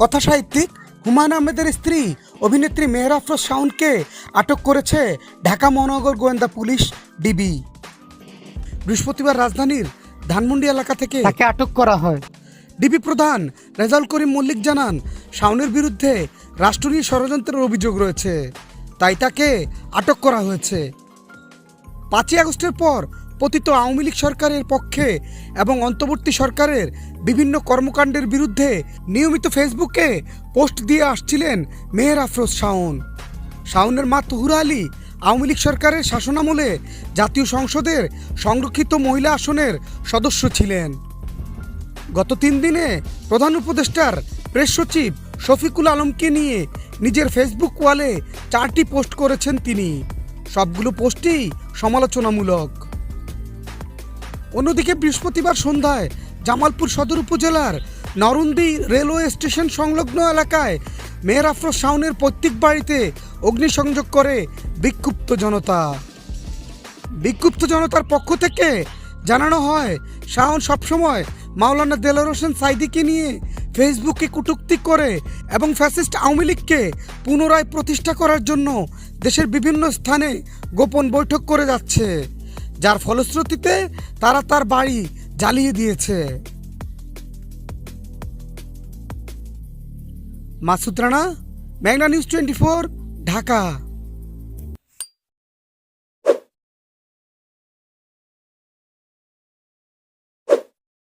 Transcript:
কথা সাহিত্যিক হুমায়ুন আহমেদের স্ত্রী অভিনেত্রী মেহর আফরোজ শাওনকে আটক করেছে ঢাকা মহানগর গোয়েন্দা পুলিশ ডিবি। বৃহস্পতিবার রাজধানীর ধানমন্ডি এলাকা থেকে তাকে আটক করা হয়। ডিবি প্রধান রেজাল করিম মল্লিক জানান শাওনের বিরুদ্ধে রাষ্ট্র নিয়ে ষড়যন্ত্রের অভিযোগ রয়েছে তাই তাকে আটক করা হয়েছে। পাঁচই আগস্টের পর পতিত আওয়ামী লীগ সরকারের পক্ষে এবং অন্তর্বর্তী সরকারের বিভিন্ন কর্মকাণ্ডের বিরুদ্ধে নিয়মিত ফেসবুকে পোস্ট দিয়ে আসছিলেন মেহের আফরোজ শাওন। শাওনের মা তুহুরা আলী আওয়ামী লীগ সরকারের শাসনামলে জাতীয় সংসদের সংরক্ষিত মহিলা আসনের সদস্য ছিলেন। গত তিন দিনে প্রধান উপদেষ্টার প্রেস সচিব শফিকুল আলমকে নিয়ে নিজের ফেসবুক ওয়ালে চারটি পোস্ট করেছেন তিনি। সবগুলো পোস্টই সমালোচনামূলক। অন্যদিকে বৃহস্পতিবার সন্ধ্যায় জামালপুর সদর উপজেলার নরন্দি রেলওয়ে স্টেশন সংলগ্ন এলাকায় মেয়ের আফরোজ শাওনের প্রত্যেক বাড়িতে অগ্নিসংযোগ করে বিক্ষুব্ধ জনতা। বিক্ষুব্ধ জনতার পক্ষ থেকে জানানো হয়, শাওন সবসময় মাওলানা দেলোয়ার হোসেন সাইদিকে নিয়ে ফেসবুকে কটূক্তি করে এবং ফ্যাসিস্ট আওয়ামী লীগকে পুনরায় প্রতিষ্ঠা করার জন্য দেশের বিভিন্ন স্থানে গোপন বৈঠক করে যাচ্ছে। যার ফলশ্রুতিতে তারা তার বাড়ি জ্বালিয়ে দিয়েছে। Masud Rana Magna news twenty Dhaka.